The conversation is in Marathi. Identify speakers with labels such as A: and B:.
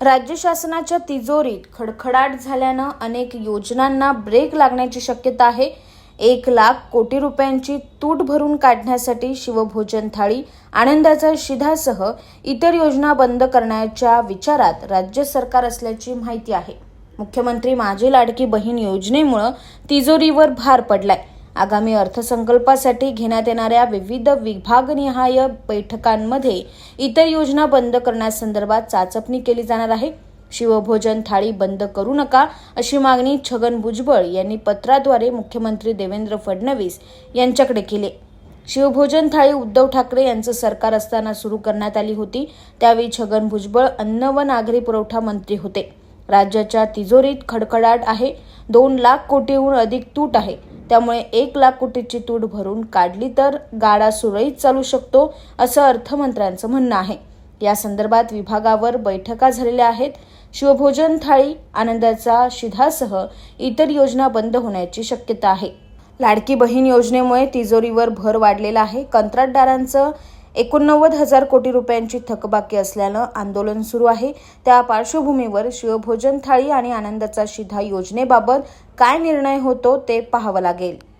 A: राज्य शासनाच्या तिजोरीत खडखडाट झाल्यानं अनेक योजनांना ब्रेक लागण्याची शक्यता आहे. एक लाख कोटी रुपयांची तूट भरून काढण्यासाठी शिवभोजन थाळी आनंदाचा शिधासह इतर योजना बंद करण्याच्या विचारात राज्य सरकार असल्याची माहिती आहे. मुख्यमंत्री माझी लाडकी बहीण योजनेमुळं तिजोरीवर भार पडलाय. आगामी अर्थसंकल्पासाठी घेण्यात येणाऱ्या विविध विभागनिहाय बैठकांमध्ये इतर योजना बंद करण्यासंदर्भात चाचपणी केली जाणार आहे. शिवभोजन थाळी बंद करू नका अशी मागणी छगन भुजबळ यांनी पत्राद्वारे मुख्यमंत्री देवेंद्र फडणवीस यांच्याकडे केली. शिवभोजन थाळी उद्धव ठाकरे यांचं सरकार असताना सुरू करण्यात आली होती त्यावेळी छगन भुजबळ अन्न व नागरी पुरवठा मंत्री होते. राज्याच्या तिजोरीत खडखडाट आहे. दोन लाख कोटीहून अधिक तूट आहे. त्यामुळे एक लाख कोटीची तूट भरून काढली तर गाडा सुरळीत चालू शकतो असं अर्थमंत्र्यांचं म्हणणं आहे. या संदर्भात विभागावर बैठका झालेल्या आहेत. शिवभोजन थाळी आनंदाचा शिधासह इतर योजना बंद होण्याची शक्यता आहे. लाडकी बहीण योजनेमुळे तिजोरीवर भर वाढलेला आहे. कंत्राटदारांचं एकोणनव्वद हजार कोटी रुपयांची थकबाकी असल्यानं आंदोलन सुरू आहे. त्या पार्श्वभूमीवर शिवभोजन थाळी आणि आनंदाचा शिधा योजनेबाबत काय निर्णय होतो ते पाहावं लागेल.